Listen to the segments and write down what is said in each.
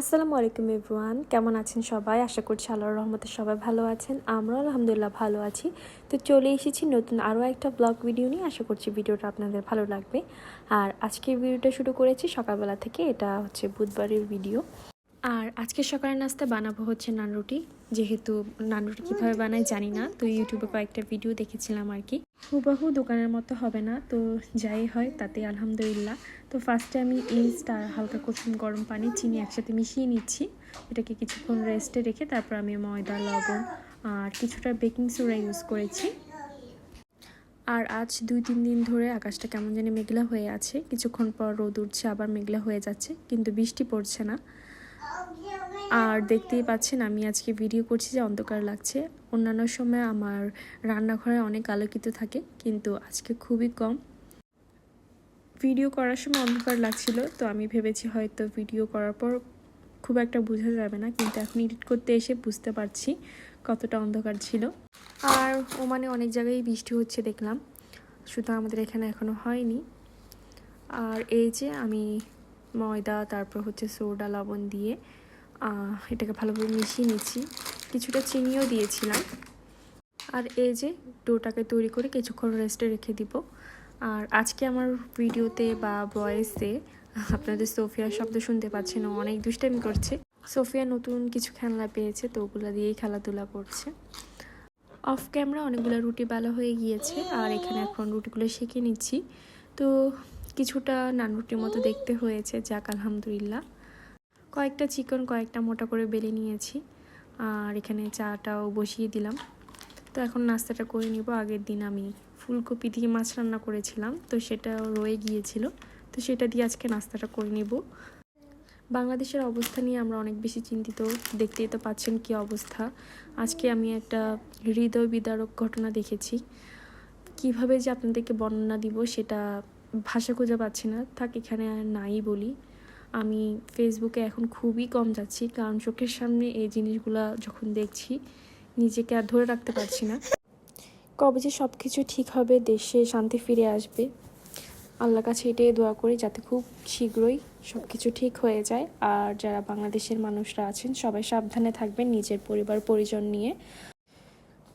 আসসালামু আলাইকুম এভরিওয়ান, কেমন আছেন সবাই? আশা করছি আল্লাহর রহমতে সবাই ভালো আছেন। আমরাও আলহামদুলিল্লাহ ভালো আছি। তো চলে এসেছি নতুন আরও একটা ব্লগ ভিডিও নিয়ে। আশা করছি ভিডিওটা আপনাদের ভালো লাগবে। আর আজকের ভিডিওটা শুরু করেছি সকালবেলা থেকে। এটা হচ্ছে বুধবারের ভিডিও। আর আজকে সকালের নাস্তা বানাবো হচ্ছে নান রুটি। যেহেতু নান রুটি কীভাবে বানায় জানি না, তো ইউটিউবে কয়েকটা ভিডিও দেখেছিলাম আর কি। হুবাহু দোকানের মতো হবে না, তো যাই হয় তাতে আলহামদুলিল্লাহ। তো ফার্স্টে আমি আর হালকা কুসুম গরম পানি, চিনি একসাথে মিশিয়ে নিচ্ছি। এটাকে কিছুক্ষণ রেস্টে রেখে তারপর আমি ময়দা, লবণ আর কিছুটা বেকিং সোডা ইউজ করেছি। আর আজ দুই তিন দিন ধরে আকাশটা কেমন জানি মেঘলা হয়ে আছে। কিছুক্ষণ পর রোদ উঠছে, আবার মেঘলা হয়ে যাচ্ছে, কিন্তু বৃষ্টি পড়ছে না। আর দেখতেই পাচ্ছেন, আমি আজকে ভিডিও করছি যে অন্ধকার লাগছে। অন্যান্য সময় আমার রান্নাঘরে অনেক আলোকিত থাকে, কিন্তু আজকে খুবই কম। ভিডিও করার সময় অন্ধকার লাগছিল, তো আমি ভেবেছি হয়তো ভিডিও করার পর খুব একটা বোঝা যাবে না, কিন্তু এখন এডিট করতে এসে বুঝতে পারছি কতটা অন্ধকার ছিল। আর ও মানে অনেক জায়গায় বৃষ্টি হচ্ছে দেখলাম, শুধু আমাদের এখানে এখনও হয়নি। আর এই যে আমি ময়দা, তারপর হচ্ছে সোডা, লবণ দিয়ে এটাকে ভালোভাবে মিশিয়ে নিচ্ছি, কিছুটা চিনিও দিয়েছিলাম। আর এই যে ডোটাকে তৈরি করে কিছুক্ষণ রেস্টে রেখে দিব। আর আজকে আমার ভিডিওতে বা ভয়েসে আপনাদের সোফিয়ার শব্দ শুনতে পাচ্ছেন অনেক দুষ্টামি করছে। সোফিয়া নতুন কিছু খেলনা পেয়েছে, তো ওগুলো দিয়েই খেলাধুলা করছে। অফ ক্যামেরা অনেকগুলো রুটি বেলা হয়ে গিয়েছে, আর এখানে এখন রুটিগুলো শিখে নিচ্ছি। তো কিছুটা নান রুটির মতো দেখতে হয়েছে, যাক আলহামদুলিল্লাহ। কয়েকটা চিকন, কয়েকটা মোটা করে বেলে নিয়েছি, আর এখানে চাটাও বসিয়ে দিলাম। তো এখন নাস্তাটা করে নিব, আগের দিন আমি ফুলকপি দিয়ে মাছ রান্না করেছিলাম, তো সেটা রয়ে গিয়েছিল। তো সেটা দিয়ে আজকে নাস্তাটা করে নেব। বাংলাদেশের অবস্থা নিয়ে আমরা অনেক বেশি চিন্তিত, দেখতেই তো পাচ্ছেন কি অবস্থা। আজকে আমি একটা হৃদয় বিদারক ঘটনা দেখেছি। কীভাবে যে আপনাদেরকে বর্ণনা দিব সেটা ভাষা খুঁজে পাচ্ছি না, থাক এখানে আর নাই বলি। আমি ফেসবুকে এখন খুবই কম যাচ্ছি, কারণ চোখের সামনে এই জিনিসগুলা যখন দেখছি, নিজেকে আর ধরে রাখতে পারছি না। কবে যে সব কিছু ঠিক হবে, দেশে শান্তি ফিরে আসবে। আল্লাহ কাছে এটাই দোয়া করি যাতে খুব শীঘ্রই সব কিছু ঠিক হয়ে যায়। আর যারা বাংলাদেশের মানুষরা আছেন, সবাই সাবধানে থাকবেন নিজের পরিবার, পরিজন নিয়ে।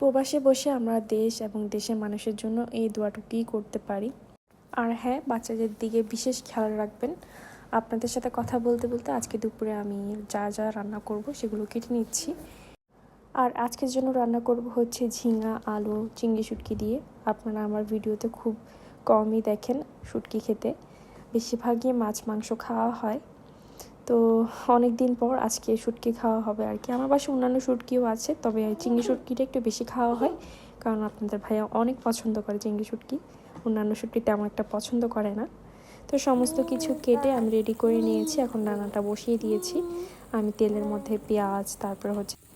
প্রবাসে বসে আমরা দেশ এবং দেশের মানুষের জন্য এই দোয়াটুকুই করতে পারি। আর হ্যাঁ বাচ্চাদের দিকে বিশেষ খেয়াল রাখবেন। আপনাদের সাথে কথা বলতে বলতে আজকে দুপুরে আমি যা যা রান্না করব সেগুলো কেটে নিচ্ছি। আর আজকের জন্য রান্না করব হচ্ছে ঝিঙা, আলু, চিংড়ি শুটকি দিয়ে। আপনারা আমার ভিডিওতে খুব কমই দেখেন শুটকি খেতে। বেশিরভাগই মাছ, মাংস খাওয়া হয়। তো অনেক দিন পর আজকে শুটকি খাওয়া হবে আর কি। আমার বাসায় অন্যান্য শুটকিও আছে, তবে চিংড়ি শুটকিটা একটু বেশি খাওয়া হয়। কারণ আপনাদের ভাইয়া অনেক পছন্দ করে চিংড়ি শুটকি। অন্যান্য শুটকি তেমন একটা পছন্দ করে না। তো সমস্ত কিছু কেটে আমি রেডি করে নিয়েছি। এখন রান্নাটা বসিয়ে দিয়েছি। আমি তেলের মধ্যে পেঁয়াজ, তারপরে হচ্ছে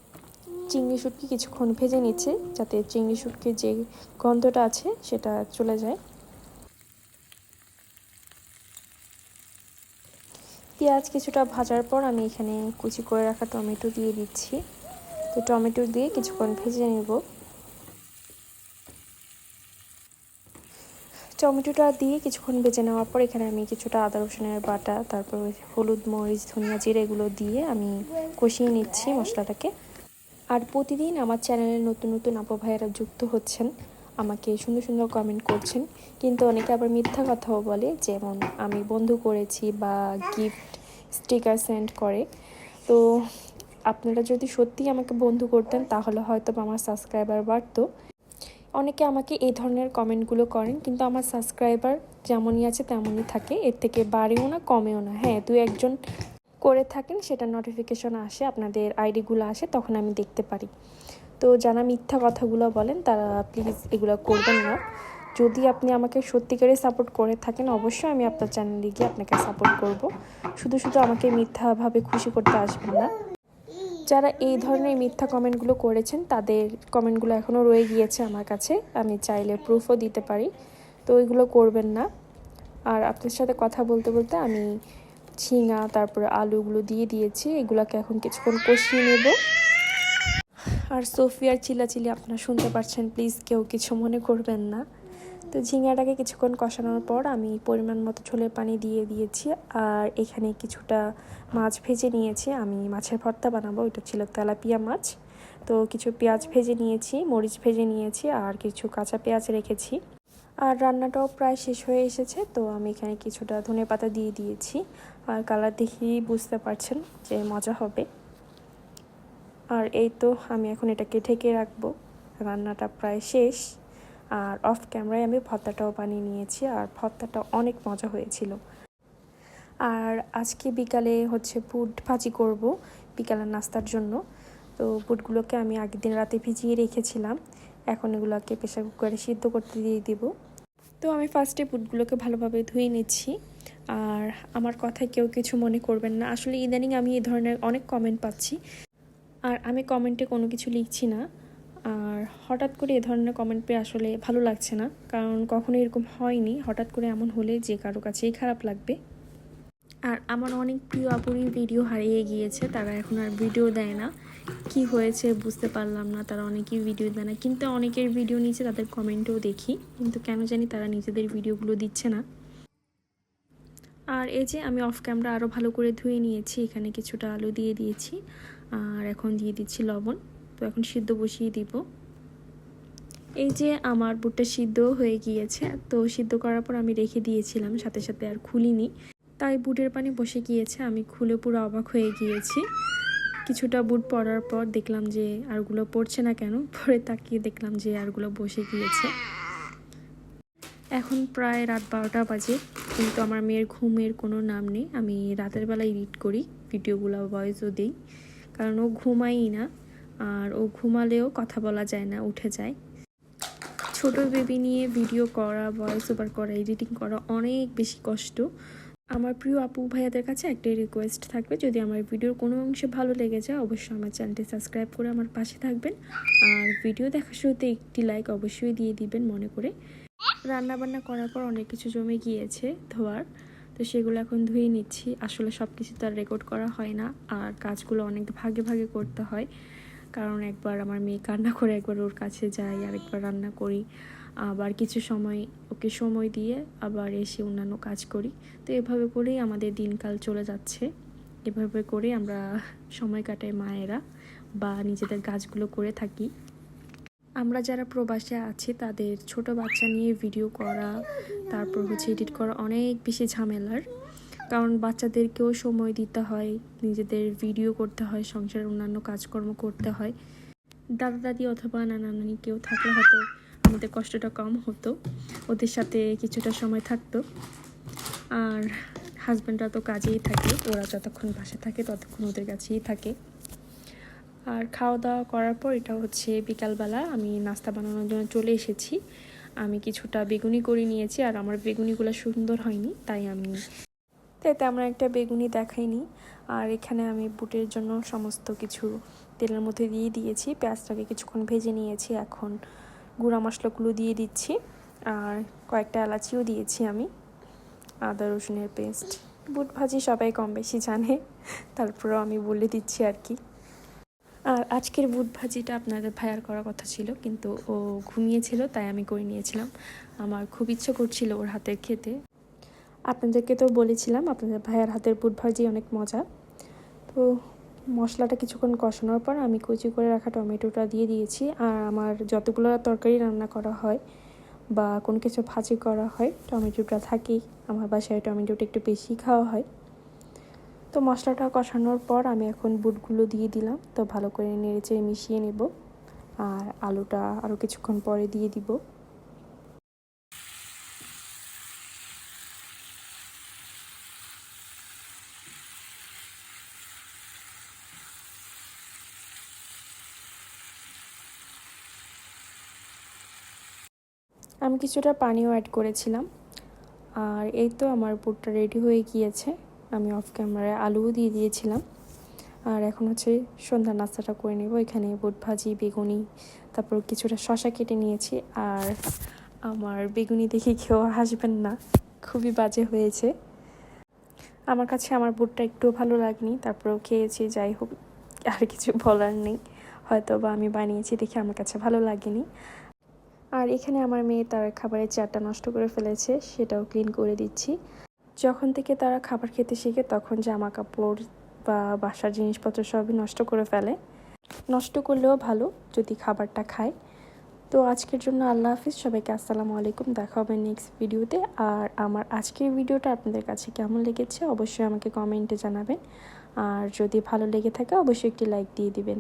চিংড়ি শুটকি কিছুক্ষণ ভেজে নিচ্ছে, যাতে চিংড়ি শুটকির যে গন্ধটা আছে সেটা চলে যায়। পেঁয়াজ কিছুটা ভাজার পর আমি এখানে কুচি করে রাখা টমেটো দিয়ে দিচ্ছি। তো টমেটো দিয়ে কিছুক্ষণ ভেজে নেব। টমেটোটা দিয়ে কিছুক্ষণ ভেজে নেওয়ার পর এখানে আমি কিছুটা আদা, রসুনের বাটা, তারপর হলুদ, মরিচ, ধনিয়া, জিরে এগুলো দিয়ে আমি কষিয়ে নিচ্ছি মশলাটাকে। আর প্রতিদিন আমার চ্যানেলে নতুন নতুন আপু ভাইয়েরা যুক্ত হচ্ছেন, আমাকে সুন্দর সুন্দর কমেন্ট করছেন। কিন্তু অনেকে আবার মিথ্যা কথাও বলে, যেমন আমি বন্ধু করেছি বা গিফট স্টিকার সেন্ড করে। তো আপনারা যদি সত্যিই আমাকে বন্ধু করতেন, তাহলে হয়তো আমার সাবস্ক্রাইবার বাড়তো। অনেকে আমাকে এই ধরনের কমেন্টগুলো করেন, কিন্তু আমার সাবস্ক্রাইবার যেমনই আছে তেমনই থাকে, এর থেকে বাড়েও না, কমেও না। হ্যাঁ দু একজন করে থাকেন, সেটা নোটিফিকেশন আসে, আপনাদের আইডিগুলো আসে, তখন আমি দেখতে পারি। তো যারা মিথ্যা কথাগুলো বলেন, তারা প্লিজ এগুলো করবেন না। যদি আপনি আমাকে সত্যিকারে সাপোর্ট করে থাকেন, অবশ্যই আমি আপনার চ্যানেলে গিয়ে আপনাকে সাপোর্ট করব। শুধু শুধু আমাকে মিথ্যাভাবে খুশি করতে আসবেন না। যারা এই ধরনের মিথ্যা কমেন্টগুলো করেছেন, তাদের কমেন্টগুলো এখনও রয়ে গিয়েছে আমার কাছে। আমি চাইলে প্রুফও দিতে পারি। তো ওইগুলো করবেন না। আর আপনার সাথে কথা বলতে বলতে আমি ঝিঙা, তারপরে আলুগুলো দিয়ে দিয়েছি। এগুলোকে এখন কিছুক্ষণ কষিয়ে নেব। আর সোফিয়ার চিলাচিলি আপনারা শুনতে পারছেন প্লিজ কেউ কিছু মনে করবেন না। তো ঝিঙাটাকে কিছুক্ষণ কষানোর পর আমি পরিমাণ মতো ছোলের পানি দিয়ে দিয়েছি। আর এখানে কিছুটা মাছ ভেজে নিয়েছি। আমি মাছের ভর্তা বানাবো, ওইটা ছিল তেলাপিয়া মাছ। তো কিছু পেঁয়াজ ভেজে নিয়েছি, মরিচ ভেজে নিয়েছি, আর কিছু কাঁচা পেঁয়াজ রেখেছি। আর রান্নাটাও প্রায় শেষ হয়ে এসেছে, তো আমি এখানে কিছুটা ধনে পাতা দিয়ে দিয়েছি। আর কালার দেখেই বুঝতে পারছেন যে মজা হবে। আর এই তো আমি এখন এটাকে ঢেকে রাখব। রান্নাটা প্রায় শেষ। আর অফ ক্যামেরায় আমি ভর্তাটাও বানিয়ে নিয়েছি আর ভর্তাটা অনেক মজা হয়েছিল। আর আজকে বিকালে হচ্ছে বুট ভাজি করব বিকালের নাস্তার জন্য। তো বুটগুলোকে আমি আগের দিন রাতে ভিজিয়ে রেখেছিলাম। এখন এগুলোকে প্রেশার কুকারে সিদ্ধ করতে দিয়ে দিব। তো আমি ফার্স্টে বুটগুলোকে ভালোভাবে ধুয়ে নিচ্ছি। আর আমার কথায় কেউ কিছু মনে করবেন না। আসলে ইদানিং আমি এই ধরনের অনেক কমেন্ট পাচ্ছি। আর আমি কমেন্টে কোনো কিছু লিখছি না। আর হঠাৎ করে এ ধরনের কমেন্ট পেয়ে আসলে ভালো লাগছে না। কারণ কখনো এরকম হয়নি। হঠাৎ করে এমন হলে যে কারও কাছেই খারাপ লাগবে। আর আমার অনেক প্রিয় আপুরই ভিডিও হারিয়ে গিয়েছে। তারা এখন আর ভিডিও দেয় না। কি হয়েছে বুঝতে পারলাম না। তারা অনেকেই ভিডিও দেয় না। কিন্তু অনেকের ভিডিও নিচে তাদের কমেন্টেও দেখি। কিন্তু কেন জানি তারা নিজেদের ভিডিওগুলো দিচ্ছে না। আর এই যে আমি অফ ক্যামেরা আরও ভালো করে ধুয়ে নিয়েছি, এখানে কিছুটা আলু দিয়ে দিয়েছি, আর এখন দিয়ে দিচ্ছি লবণ। তো এখন সিদ্ধ বসিয়ে দিব। এই যে আমার বুটটা সিদ্ধ হয়ে গিয়েছে, তো সিদ্ধ করার পর আমি রেখে দিয়েছিলাম, সাথে সাথে আর খুলিনি। তাই বুটের পানি বসে গিয়েছে, আমি খুলে পুরো অবাক হয়ে গিয়েছি। কিছুটা বুট পড়ার পর দেখলাম যে আরগুলো পড়ছে না কেন, পরে তাকিয়ে দেখলাম যে আরগুলো বসে গিয়েছে। এখন প্রায় রাত বারোটা বাজে, কিন্তু আমার মেয়ের ঘুমের কোনো নাম নেই। আমি রাতের বেলায় এডিট করি, ভিডিওগুলো ভয়েসও দিই, কারণ ও ঘুমাই না, আর ও ঘুমালেও কথা বলা যায় না, উঠে যায়। ছোট বেবি নিয়ে ভিডিও করা ভয়েস ওভার করা এডিটিং করা অনেক বেশি কষ্ট। আমার প্রিয় আপু ভাইয়াদের কাছে একটাই রিকোয়েস্ট থাকবে, যদি আমার ভিডিওর কোনো অংশে ভালো লেগে যায়, অবশ্যই আমার চ্যানেলটি সাবস্ক্রাইব করে আমার পাশে থাকবেন। আর ভিডিও দেখার শুরুতে একটি লাইক অবশ্যই দিয়ে দিবেন মনে করে। রান্না বান্না করার পর অনেক কিছু জমে গিয়েছে ধোয়ার। তো সেগুলো এখন ধুয়ে নিচ্ছি। আসলে সব কিছু তো আর রেকর্ড করা হয় না। আর কাজগুলো অনেক ভাগে ভাগে করতে হয়। কারণ একবার আমার মেয়ে কান্না করে একবার ওর কাছে যাই আর একবার রান্না করি। আবার কিছু সময় ওকে সময় দিয়ে আবার এসে অন্যান্য কাজ করি। তো এভাবে করেই আমাদের দিনকাল চলে যাচ্ছে। এভাবে করে আমরা সময় কাটাই মায়েরা বা নিজেদের কাজগুলো করে থাকি। আমরা যারা প্রবাসে আছি, তাদের ছোট বাচ্চা নিয়ে ভিডিও করা, তারপর হচ্ছে এডিট করা অনেক বেশি ঝামেলার। কারণ বাচ্চাদেরকেও সময় দিতে হয়, নিজেদের ভিডিও করতে হয়, সংসারের অন্যান্য কাজকর্ম করতে হয়। দাদা, দাদি অথবা নানা নানি কেউ থাকলে হয়তো আমাদের কষ্টটা কম হতো, ওদের সাথে কিছুটা সময় থাকতো। আর হাজব্যান্ডরা তো কাজেই থাকে, ওরা যতক্ষণ বাসে থাকে, ততক্ষণ ওদের কাছেই থাকে। আর খাওয়া দাওয়া করার পর এটা হচ্ছে বিকালবেলা আমি নাস্তা বানানোর জন্য চলে এসেছি। আমি কিছুটা বেগুনি করে নিয়েছি আর আমার বেগুনিগুলো সুন্দর হয়নি, তাই আমি তাই তেমন একটা বেগুনি দেখাইনি। আর এখানে আমি বুটের জন্য সমস্ত কিছু তেলের মধ্যে দিয়ে দিয়েছি, পেঁয়াজটাকে কিছুক্ষণ ভেজে নিয়েছি, এখন গুঁড়া মশলাগুলো দিয়ে দিচ্ছি আর কয়েকটা এলাচিও দিয়েছি আমি, আদা, রসুনের পেস্ট। বুট ভাজি সবাই কম বেশি জানে, তারপরেও আমি বলে দিচ্ছি আর কি। আজকের বুট ভাজিটা আপনাদের ভাইয়ার করার কথা ছিল, কিন্তু ও ঘুমিয়েছিল, তাই আমি করে নিয়েছিলাম। আমার খুব ইচ্ছে করছিল ওর হাতের খেতে। আপনাদেরকে তো বলেছিলাম, আপনাদের ভাইয়ার হাতের বুট ভাজি অনেক মজা। তো মশলাটা কিছুক্ষণ কষানোর পর আমি কুচি করে রাখা টমেটোটা দিয়ে দিয়েছি, আর আমার যতগুলো তরকারি রান্না করা হয় বা কোনো কিছু ভাজি করা হয়, টমেটোটা থাকেই। আমার বাসায় টমেটোটা একটু বেশি খাওয়া হয়। তো মশলাটা কষানোর পর আমি এখন বুটগুলো দিয়ে দিলাম। তো ভালো করে নেড়েচেড়ে মিশিয়ে নেব। আর আলুটা আরও কিছুক্ষণ পরে দিয়ে দিব। আমি কিছুটা পানিও অ্যাড করেছিলাম। আর এই তো আমার বুটটা রেডি হয়ে গিয়েছে। আমি অফ ক্যামেরায় আলুও দিয়ে দিয়েছিলাম। আর এখন হচ্ছে সন্ধ্যা নাস্তাটা করে নেব। এখানে বুট ভাজি বেগুনি, তারপর কিছুটা শশা কেটে নিয়েছি। আর আমার বেগুনি দেখে কেউ হাসবেন না, খুবই বাজে হয়েছে। আমার কাছে আমার বুটটা একটু ভালো লাগনি, তারপরেও খেয়েছি, যাই হোক, আর কিছু বলার নেই। হয়তো বা আমি বানিয়েছি দেখে আমার কাছে ভালো লাগেনি। আর এখানে আমার মেয়ে তার খাবারের চারটা নষ্ট করে ফেলেছে, সেটাও ক্লিন করে দিচ্ছি। যখন থেকে তারা খাবার খেতে শিখে তখন জামা কাপড় বা বাসার জিনিসপত্র সবই নষ্ট করে ফেলে। নষ্ট করলেও ভালো যদি খাবারটা খায়। তো আজকের জন্য আল্লাহ হাফিজ, সবাইকে আসসালামু আলাইকুম। দেখা হবে নেক্সট ভিডিওতে আর আমার আজকের ভিডিওটা আপনাদের কাছে কেমন লেগেছে অবশ্যই আমাকে কমেন্টে জানাবেন। আর যদি ভালো লেগে থাকে, অবশ্যই একটি লাইক দিয়ে দিবেন।